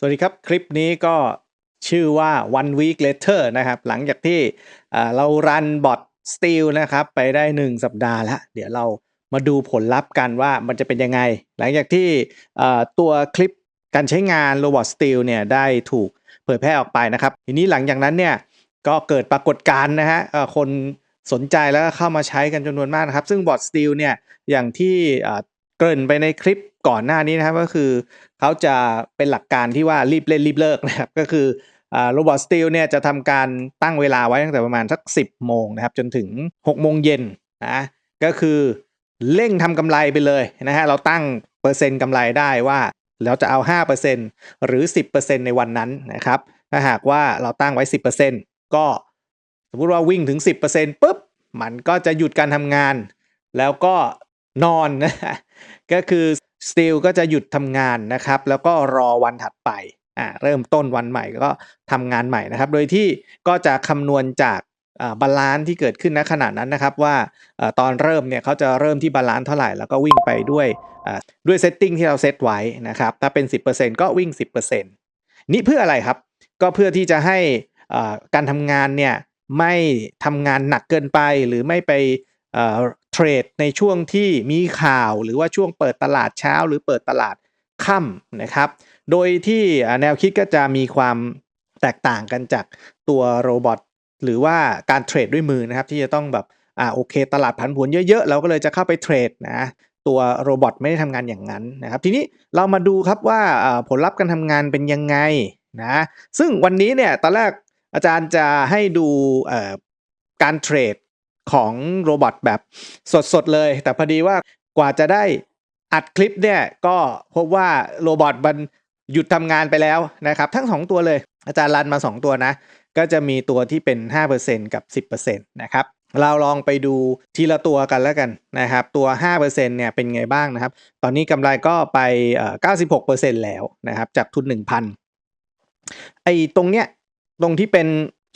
สวัสดีครับ คลิปนี้ก็ชื่อว่า one week later นะครับ หลังจากที่เรารันบอท Steel นะครับ ไปได้ 1 สัปดาห์แล้ว เดี๋ยวเรามาดูผลลัพธ์กันว่ามันจะเป็นยังไง หลังจากที่ตัวคลิปการใช้งาน Robot Steel เนี่ยได้ถูกเผยแพร่ออกไปนะครับ ทีนี้หลังจากนั้นเนี่ยก็เกิดปรากฏการณ์นะฮะคนสนใจแล้วก็เข้ามาใช้กันจำนวนมากนะครับ ซึ่งบอท Steel เนี่ยอย่างที่ เกริ่นไปในคลิปก่อนหน้านี้นะครับก็คือเขาจะเป็นหลักการที่ว่ารีบเล่นรีบเลิกนะครับก็คือโรบอทสตีลเนี่ยจะทำการตั้งเวลาไว้ตั้งแต่ประมาณสัก 10 โมงนะครับ จนถึง 6 โมงเย็นนะก็คือเร่งทำกำไรไปเลยนะฮะเราตั้งเปอร์เซ็นต์กำไรได้ว่าเราจะเอา 5%หรือ 10%ในวันนั้นนะครับ ถ้าหากว่าเราตั้งไว้ 10%ก็สมมติว่าวิ่งถึง 10%ปุ๊บ มันก็จะหยุดการทำงาน แล้วก็ นอนนะก็คือ Steel ก็จะหยุดทำงานนะครับ แล้วก็รอวันถัดไปอ่าเริ่มต้นวันใหม่ก็ทำงานใหม่นะครับ โดยที่ก็จะคำนวณจากบาลานซ์ที่เกิดขึ้นณขณะนั้นนะครับว่าอตอนเริ่มเนี่ยเขาจะเริ่มที่บาลานซ์เท่าไหร่แล้วก็วิ่งไปด้วยอ่าด้วยเซตติ้งที่เราเซตไว้นะครับถ้าเป็น 10%ก็วิ่ง 10%นี่เพื่ออะไรครับ ก็เพื่อที่จะให้อ่าการทำงานเนี่ยไม่ทำงานหนักเกินไปหรือไม่ไป ทรดในช่วงที่มีข่าวหรือว่าช่วงเปิดตลาดเช้า หรือเปิดตลาดค่ำนะครับ โดยที่แนวคิดก็จะมีความแตกต่างกันจากตัวโรบอทหรือว่าการเทรดด้วยมือนะครับ ที่จะต้องแบบอ่าโอเค ตลาดผันผวนเยอะๆ เราก็เลยจะเข้าไปเทรดนะตัวโรบอทไม่ได้ทำงานอย่างนั้นนะครับ ทีนี้เรามาดูครับว่าผลลัพธ์การทำงานเป็นยังไงนะซึ่งวันนี้เนี่ยตอนแรกอาจารย์จะให้ดูการเทรด ของโรบอทแบบสดๆเลย แต่พอดีว่ากว่าจะได้อัดคลิปเนี่ยก็พบว่าโรบอทมันหยุดทำงานไปแล้วนะครับ ทั้ง 2 ตัวเลย อาจารย์รันมา 2 ตัวนะ ก็จะมีตัวที่เป็น 5%กับ 10%นะครับเราลองไปดูทีละตัวกันแล้วกันนะครับ ตัว 5%เนี่ยเป็นไงบ้างนะครับ ตอนนี้กำไรก็ไปเอ่อ96%แล้วนะครับ จากทุน 1,000ไอ้ตรงเนี้ยตรงที่เป็น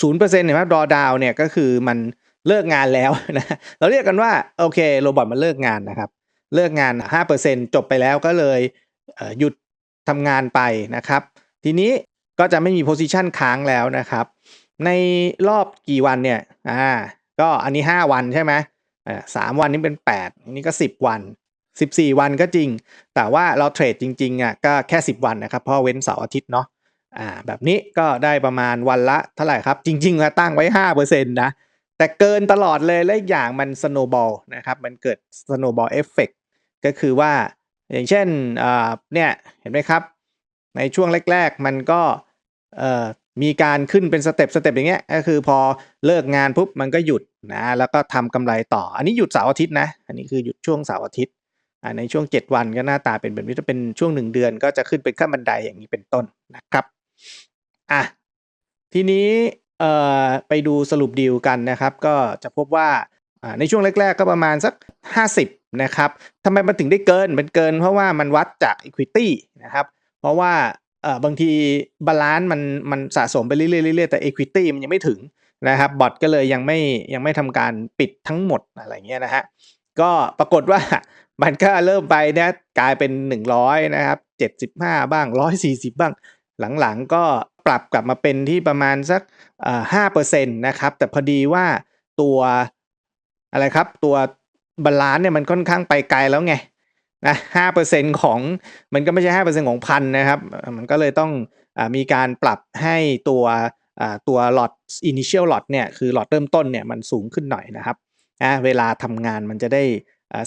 0%เห็นไหมดอดาวเนี่ยก็คือมัน เลิกงานแล้วนะเราเรียกกันว่าโอเคโรบอทมันเลิกงานนะครับ เลิกงาน 5%จบไปแล้วก็เลยเหยุดทำงานไปนะครับ ทีนี้ก็จะไม่มีโพซิชันค้างแล้วนะครับ ในรอบกี่วันเนี่ยอ่าก็อันนี้ 5 วันใช่ไหมอ่าสามวันนี้เป็น8อันนี้ก็ 10 วัน 14 วันก็จริง แต่ว่าเราเทรดจริงๆอะก็แค่ 10 วันนะครับ เพราะเว้นเสาร์อาทิตย์เนาะอ่าแบบนี้ก็ได้ประมาณวันละเท่าไหร่ครับ จริงๆอะตั้งไว้5%นะ แต่เกินตลอดเลยและอีกอย่างมัน snowball นะครับ มันเกิด snowball effect ก็คือว่าอย่างเช่นเนี่ยเห็นไหมครับ ในช่วงแรก ๆ มันก็มีการขึ้นเป็นสเต็ปสเต็ปอย่างเงี้ยก็คือพอเลิกงานปุ๊บมันก็หยุดนะแล้วก็ทำกำไรต่อ อันนี้หยุดเสาร์อาทิตย์นะ อันนี้คือหยุดช่วงเสาร์อาทิตย์ในช่วง 7 วันก็หน้าตาเป็นแบบนี้ถ้าเป็นช่วง 1 เดือนก็จะขึ้นเป็นขั้นบันไดอย่างนี้เป็นต้นนะครับอะทีนี้ เอ่อไปดูสรุปดีลกันนะครับ ก็จะพบว่าในช่วงแรก ๆ ก็ประมาณสัก 50 นะครับทำไมมันถึงได้เกิน มันเกินเพราะว่ามันวัดจาก Equity นะครับ เพราะว่าบางทีบาลานซ์มันมันสะสมไปเรื่อยๆเรื่อยๆแต่ Equity มันยังไม่ถึงนะครับบอทก็เลยยังไม่ยังไม่ทำการปิดทั้งหมดอะไรเงี้ยนะฮะก็ปรากฏว่ามันก็เริ่มไปเนี่ยกลายเป็น 100 นะครับ 75 บ้าง 140 บ้าง หลังๆก็ปรับกลับมาเป็นที่ประมาณสักห้าเปอร์เซ็นต์นะครับ แต่พอดีว่าตัวอะไรครับตัวบาลานซ์เนี่ยมันค่อนข้างไปไกลแล้วไงนะห้าเปอร์เซ็นของมันก็ไม่ใช่ห้าเปอร์เซ็นของพันนะครับ มันก็เลยต้องอมีการปรับให้ตัวตัวหลอด initial หลอดเนี่ยคือหลอดเริ่มต้นเนี่ยมันสูงขึ้นหน่อยนะครับนะเวลาทำงานมันจะได้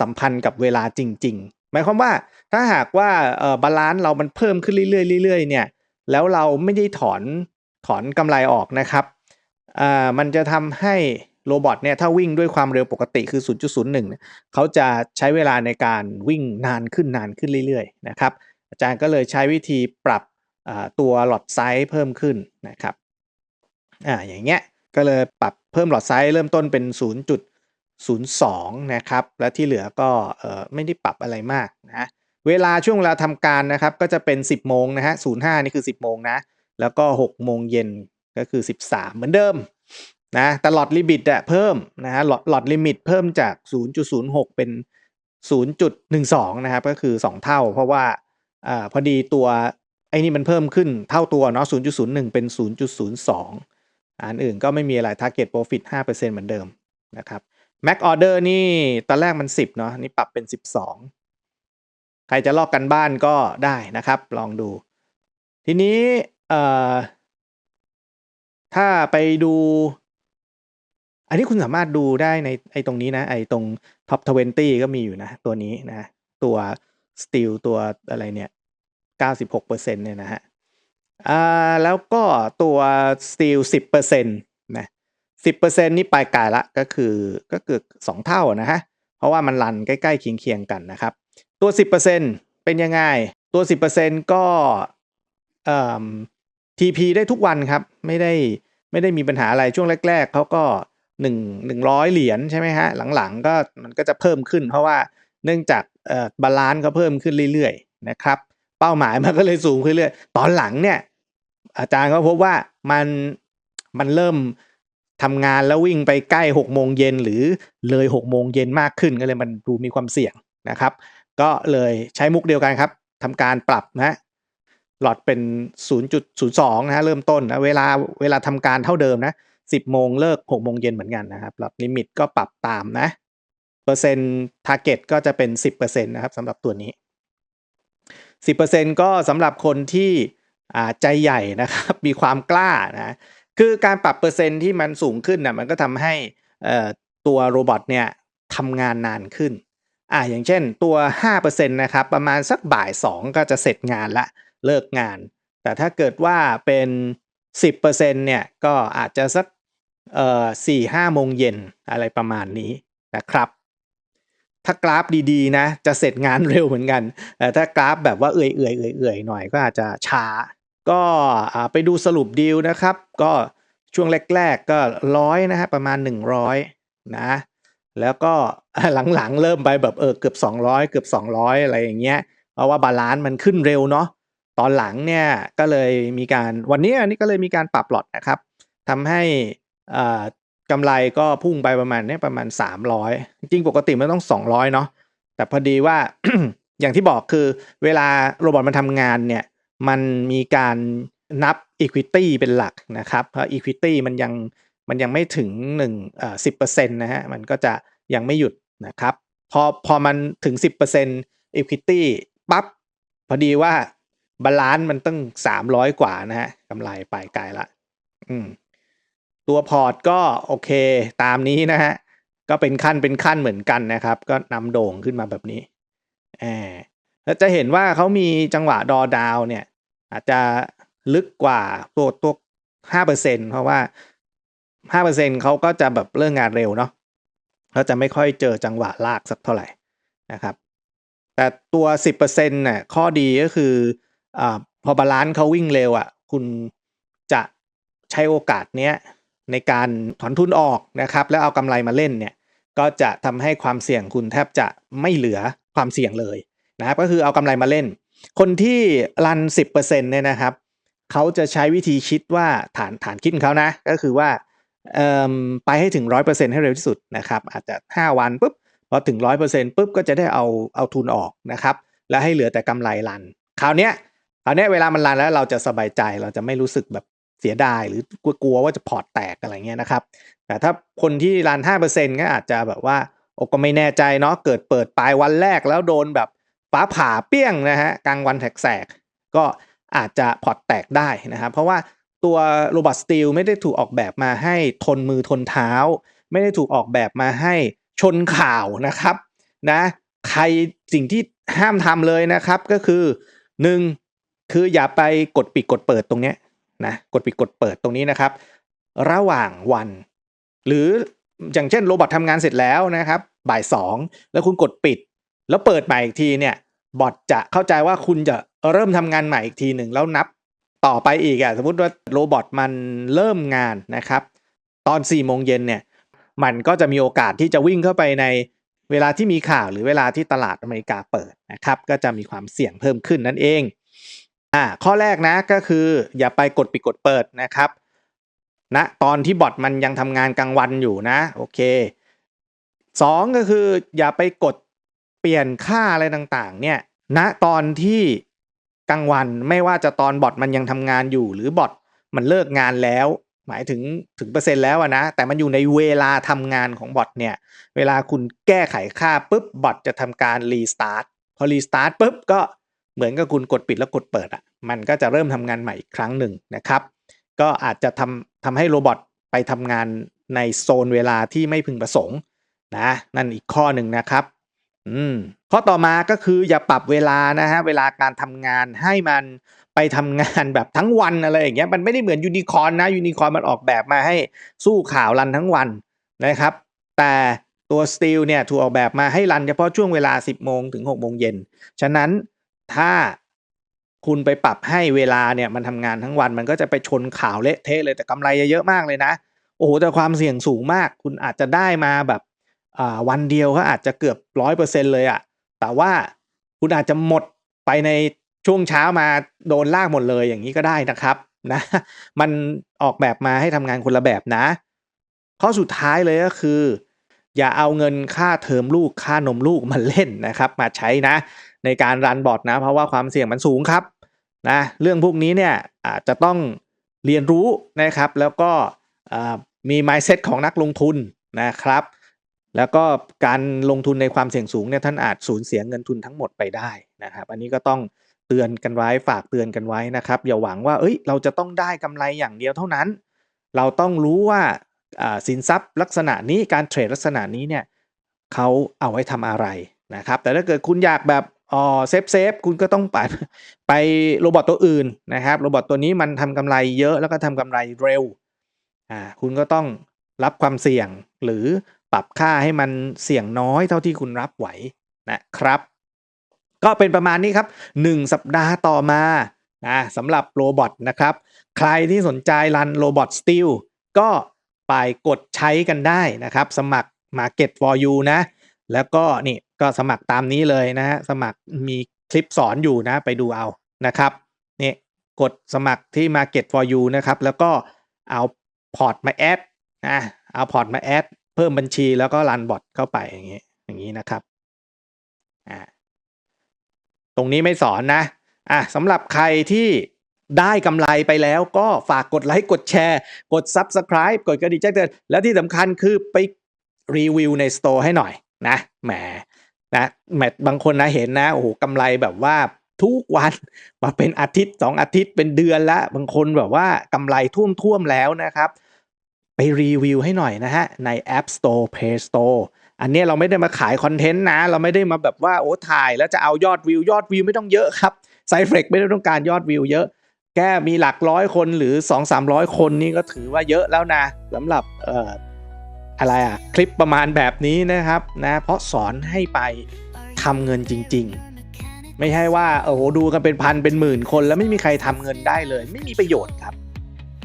สัมพันธ์กับเวลาจริง ๆ หมายความว่าถ้าหากว่าบาลานซ์เรามันเพิ่มขึ้นเรื่อยๆเรื่อยๆเนี่ย แล้วเราไม่ได้ถอนถอนกำไรออกนะครับอ่ามันจะทำให้โรบอทเนี่ยถ้าวิ่งด้วยความเร็วปกติคือ 0.01 เขาจะใช้เวลาในการวิ่งนานขึ้นนานขึ้นเรื่อยๆนะครับอาจารย์ก็เลยใช้วิธีปรับตัวหลอดไซส์เพิ่มขึ้นนะครับอ่าอย่างเงี้ยก็เลยปรับเพิ่มหลอดไซส์เริ่มต้นเป็น 0.02 นะครับ และที่เหลือก็เออไม่ได้ปรับอะไรมากนะ เวลาช่วงเวลาทำการนะครับ ก็จะเป็น 10 โมงนะฮะ05นี่คือ 10 โมงนะ แล้วก็ 6 โมงเย็นก็คือ 13 เหมือนเดิมนะแต่หลอดลิมิตอะเพิ่มนะฮะหลอดหลอดลิมิตเพิ่มจาก 0.06 เป็น 0.12 นะครับ ก็คือ 2 เท่า เพราะว่าอ่าพอดีตัวไออ้นี่มันเพิ่มขึ้นเท่าตัวเนาะ 0.01 เป็น 0.02 อันอื่นก็ไม่มีอะไร target profit 5%เหมือนเดิมนะครับ Mac order นี่ตอนแรกมัน 10 เนาะนี่ปรับเป็น 12 ใครจะลอกกันบ้านก็ได้นะครับ ลองดู ทีนี้ถ้าไปดู อันนี้คุณสามารถดูได้ในไอ้ตรงนี้นะ ไอ้ตรง top 20 ก็มีอยู่นะ ตัวนี้นะ ตัว steel ตัวอะไรเนี่ย 96%เนี่ยนะฮะอ่าแล้วก็ตัว steel 10%นะ10%นี่ไปไกลละก็คือก็เกือบสองเท่านะฮะ เพราะว่ามันรันใกล้ๆเคียงๆกันนะครับ ตัว 10%เป็นยังไง ตัว 10%ก็เอ่อ TP ได้ทุกวันครับ ไม่ได้ไม่ได้มีปัญหาอะไรช่วงแรก ๆเขาก็หนึ่งหนึ่งร้อยเหรียญใช่ไหมฮะ หลังๆก็มันก็จะเพิ่มขึ้น เพราะว่าเนื่องจากเอ่อบาลานซ์ก็เพิ่มขึ้นเรื่อยๆนะครับ เป้าหมายมันก็เลยสูงขึ้นเรื่อยตอนหลังเนี่ย อาจารย์ก็พบว่ามันมันเริ่มทำงานแล้ววิ่งไปใกล้หกโมงเย็นหรือเลยหกโมงเย็นมากขึ้นก็เลยมันดูมีความเสี่ยงนะครับ ก็เลยใช้มุกเดียวกันครับทำการปรับนะหลอดเป็น 0.02 นะฮะเริ่มต้นนะเวลาเวลาทำการเท่าเดิมนะ 10 โมงเลิก 6 โมงเย็นเหมือนกันนะครับหลอดลิมิตก็ปรับตามนะเปอร์เซ็นต์ทาร์เก็ตก็จะเป็น 10%นะครับสำหรับตัวนี้ 10%ก็สำหรับคนที่ใจใหญ่นะครับ มีความกล้านะคือการปรับเปอร์เซ็นต์ที่มันสูงขึ้นนะมันก็ทำให้ตัวโรบอทเนี่ยทำงานนานขึ้น อ่าอย่างเช่นตัว 5%นะครับ ประมาณสักบ่าย 2 ก็จะเสร็จงานละเลิกงาน แต่ถ้าเกิดว่าเป็น 10%เนี่ย ก็อาจจะสักเอ่อสี่ห้าโมงเย็นอะไรประมาณนี้นะครับ ถ้ากราฟดีๆ นะ จะเสร็จงานเร็วเหมือนกันแต่ถ้ากราฟแบบว่าเอื่อยๆเอื่อยๆหน่อยก็อาจจะช้า ก็อ่าไปดูสรุปดีลนะครับ ก็ช่วงแรก ๆ ก็ร้อยนะฮะประมาณ 100 นะ แล้วก็หลังๆ เริ่มไปแบบเออเกือบ 200 เกือบ 200 อะไรอย่างเงี้ยเพราะว่าบาลานซ์มันขึ้นเร็วเนาะตอนหลังเนี่ยก็เลยมีการวันนี้อันนี้ก็เลยมีการปรับหลอดนะครับทำให้อ่ากำไรก็พุ่งไปประมาณเนี้ยประมาณ 300 จริงปกติมันต้อง 200 เนาะแต่พอดีว่าอย่างที่บอกคือเวลาโรบอทมันทำงานเนี่ยมันมีการนับ Equity เป็นหลักนะครับเพราะ Equity มันยัง มันยังไม่ถึง1เอ่อ10%นะฮะมันก็จะยังไม่หยุดนะครับพอพอมันถึง 10% Equity ปั๊บพอดีว่าบาลานซ์มันตั้ง 300 กว่านะฮะกำไรไปไกลละอืมตัวพอร์ตก็โอเคตามนี้นะฮะ ก็เป็นขั้นเป็นขั้นเหมือนกันนะครับ ก็นำโด่งขึ้นมาแบบนี้แอบแล้วจะเห็นว่าเขามีจังหวะดอดาวเนี่ย อาจจะลึกกว่าตัวตัวห้าเปอร์เซ็นเพราะว่า ห้าเปอร์เซ็นเขาก็จะแบบเลิกงานเร็วเนาะเขาจะไม่ค่อยเจอจังหวะลากสักเท่าไหร่นะครับ แต่ตัวสิบเปอร์เซ็นต์เนี่ยข้อดีก็คืออ่าพอบาลานซ์เขาวิ่งเร็วอะ คุณจะใช้โอกาสเนี้ยในการถอนทุนออกนะครับ แล้วเอากำไรมาเล่นเนี่ย ก็จะทำให้ความเสี่ยงคุณแทบจะไม่เหลือความเสี่ยงเลยนะครับก็คือเอากำไรมาเล่น คนที่รัน 10%เนี่ยนะครับเขาจะใช้วิธีคิดว่าฐานฐานคิดเขานะ ก็คือว่า ไปให้ถึง 100%ให้เร็วที่สุดนะครับ อาจจะ 5 วันปุ๊บพอถึง 100%ปุ๊บก็จะได้เอาเอาทุนออกนะครับ แล้วให้เหลือแต่กำไรรัน คราวเนี้ยคราวเนี้ยเวลามันรันแล้วเราจะสบายใจเราจะไม่รู้สึกแบบเสียดายหรือกลัวว่าจะพอร์ตแตกอะไรเงี้ยนะครับ แต่ถ้าคนที่รัน 5%ก็อาจจะแบบว่าโอ้ก็ไม่แน่ใจเนาะเกิดเปิดปลายวันแรกแล้วโดนแบบฟ้าผ่าเปี้ยงนะฮะกลางวันแสกก็อาจจะพอร์ตแตกได้นะครับเพราะว่า ตัวโรบอทสตีลไม่ได้ถูกออกแบบมาให้ทนมือทนเท้า ไม่ได้ถูกออกแบบมาให้ชนข่าวนะครับนะใครสิ่งที่ห้ามทำเลยนะครับก็คือหนึ่งคืออย่าไปกดปิดกดเปิดตรงเนี้ยนะกดปิดกดเปิดตรงนี้นะครับ ระหว่างวัน หรืออย่างเช่นโรบอททำงานเสร็จแล้วนะครับ บ่ายสองแล้วคุณกดปิด แล้วเปิดใหม่อีกทีเนี่ยบอทจะเข้าใจว่าคุณจะเริ่มทำงานใหม่อีกทีหนึ่งแล้วนับ ต่อไปอีกอะสมมติว่าโรบอทมันเริ่มงานนะครับ ตอน4ี่โมงเย็นเนี่ย มันก็จะมีโอกาสที่จะวิ่งเข้าไปในเวลาที่มีข่าวหรือเวลาที่ตลาดอเมริกาเปิดนะครับ ก็จะมีความเสี่ยงเพิ่มขึ้นนั่นเองอ่าข้อแรกนะก็คืออย่าไปกดปิดกดเปิดนะครับณนะตอนที่บอทมันยังทำงานกลางวันอยู่นะโอเคสองก็คืออย่าไปกดเปลี่ยนค่าอะไรต่างๆ เนี่ยณนะตอนที่ กลางวันไม่ว่าจะตอนบอทมันยังทำงานอยู่ หรือบอทมันเลิกงานแล้ว หมายถึงถึงเปอร์เซ็นต์แล้วนะ แต่มันอยู่ในเวลาทำงานของบอทเนี่ย เวลาคุณแก้ไขค่าปุ๊บบอทจะทำการรีสตาร์ทพอรีสตาร์ทปุ๊บก็เหมือนกับคุณกดปิดแล้วกดเปิดอะมันก็จะเริ่มทำงานใหม่อีกครั้งหนึ่งนะครับ ก็อาจจะทำทำให้โรบอทไปทำงานในโซนเวลาที่ไม่พึงประสงค์นะนั่นอีกข้อหนึ่งนะครับ อืม ข้อต่อมาก็คืออย่าปรับเวลานะฮะเวลาการทำงานให้มันไปทำงานแบบทั้งวันอะไรอย่างเงี้ยมันไม่ได้เหมือนยูนิคอนนะยูนิคอนมันออกแบบมาให้สู้ข่าวรันทั้งวันนะครับ แต่ตัว Steel เนี่ยถูกออกแบบมาให้รันเฉพาะช่วงเวลา 10 โมงถึง 6 โมงเย็น ฉะนั้นถ้าคุณไปปรับให้เวลาเนี่ยมันทำงานทั้งวันมันก็จะไปชนข่าวเละเทะเลยแต่กำไรเยอะมากเลยนะ โอ้โหแต่ความเสี่ยงสูงมาก คุณอาจจะได้มาแบบอ่าวันเดียวก็อาจจะเกือบร้อยเปอร์เซ็นเลยอะ แต่ว่าคุณอาจจะหมดไปในช่วงเช้ามาโดนลากหมดเลยอย่างนี้ก็ได้นะครับนะมันออกแบบมาให้ทำงานคนละแบบนะ ข้อสุดท้ายเลยก็คือ อย่าเอาเงินค่าเทอมลูกค่านมลูกมาเล่นนะครับ มาใช้นะ ในการรันบอร์ดนะ เพราะว่าความเสี่ยงมันสูงครับนะเรื่องพวกนี้เนี่ยอาจจะต้องเรียนรู้นะครับ แล้วก็มี mindset ของนักลงทุนนะครับ แล้วก็การลงทุนในความเสี่ยงสูงเนี่ยท่านอาจสูญเสียเงินทุนทั้งหมดไปได้นะครับอันนี้ก็ต้องเตือนกันไว้ฝากเตือนกันไว้นะครับ อย่าหวังว่าเอ้ยเราจะต้องได้กำไรอย่างเดียวเท่านั้น เราต้องรู้ว่าอ่าสินทรัพย์ลักษณะนี้การเทรดลักษณะนี้เนี่ยเขาเอาไว้ทำอะไรนะครับแต่ถ้าเกิดคุณอยากแบบอ๋อเซฟเซฟคุณก็ต้องไปไปโรบอทตัวอื่นนะครับโรบอทตัวนี้มันทำกำไรเยอะแล้วก็ทำกำไรเร็วอ่าคุณก็ต้องรับความเสี่ยงหรือ ปรับค่าให้มันเสี่ยงน้อยเท่าที่คุณรับไหวนะครับ ก็เป็นประมาณนี้ครับ 1 สัปดาห์ต่อมานะสำหรับโรบอทนะครับ ใครที่สนใจรันโรบอทสตีลก็ไปกดใช้กันได้นะครับ สมัคร Market for you นะ แล้วก็นี่ก็สมัครตามนี้เลยนะฮะสมัครมีคลิปสอนอยู่นะไปดูเอานะครับนี่กดสมัครที่ Market for you นะครับ แล้วก็เอาพอร์ตมาแอดนะเอาพอร์ตมาแอด เพิ่มบัญชีแล้วก็รันบอทเข้าไปอย่างนี้อย่างนี้นะครับอ่าตรงนี้ไม่สอนนะอะสำหรับใครที่ได้กำไรไปแล้วก็ฝากกดไลค์กดแชร์ กด Subscribe กดกระดิ่งแจ้งเตือนและที่สำคัญคือไปรีวิวในสโตร์ให้หน่อยนะแหมนะแหมบางคนนะเห็นนะโอ้โหกำไรแบบว่าทุกวันมาเป็นอาทิตย์สองอาทิตย์เป็นเดือนละบางคนแบบว่ากำไรท่วมท่วมแล้วนะครับ ไปรีวิวให้หน่อยนะฮะ ใน App Store Play Store อันนี้เราไม่ได้มาขายคอนเทนต์นะ เราไม่ได้มาแบบว่าโอ้ถ่ายแล้วจะเอายอดวิวยอดวิวไม่ต้องเยอะครับไซเฟรกไม่ได้ต้องการยอดวิวเยอะ แค่มีหลักร้อยคนหรือ 2 3 0 0 คนนี่ก็ถือว่าเยอะแล้วนะสำหรับเอ่ออะไรอะคลิปประมาณแบบนี้นะครับนะเพราะสอนให้ไปทำเงินจริง ๆ ไม่ใช่ว่าโอ้โหดูกันเป็นพันเป็นหมื่นคน แล้วไม่มีใครทำเงินได้เลย ไม่มีประโยชน์ครับ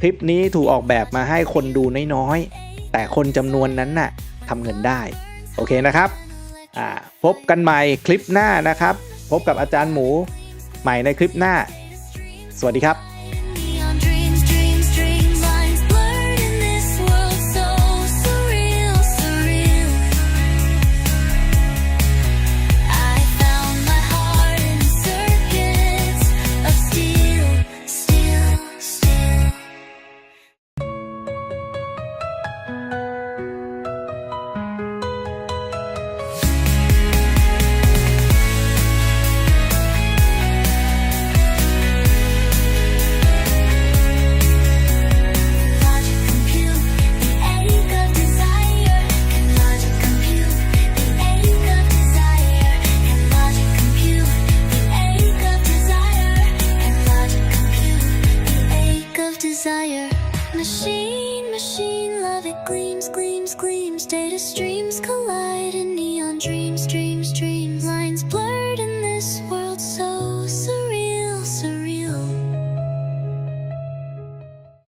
คลิปนี้ถูกออกแบบมาให้คนดูน้อยๆ แต่คนจำนวนนั้นน่ะทำเงินได้ โอเคนะครับพบกันใหม่คลิปหน้านะครับ พบกับอาจารย์หมูใหม่ในคลิปหน้า สวัสดีครับ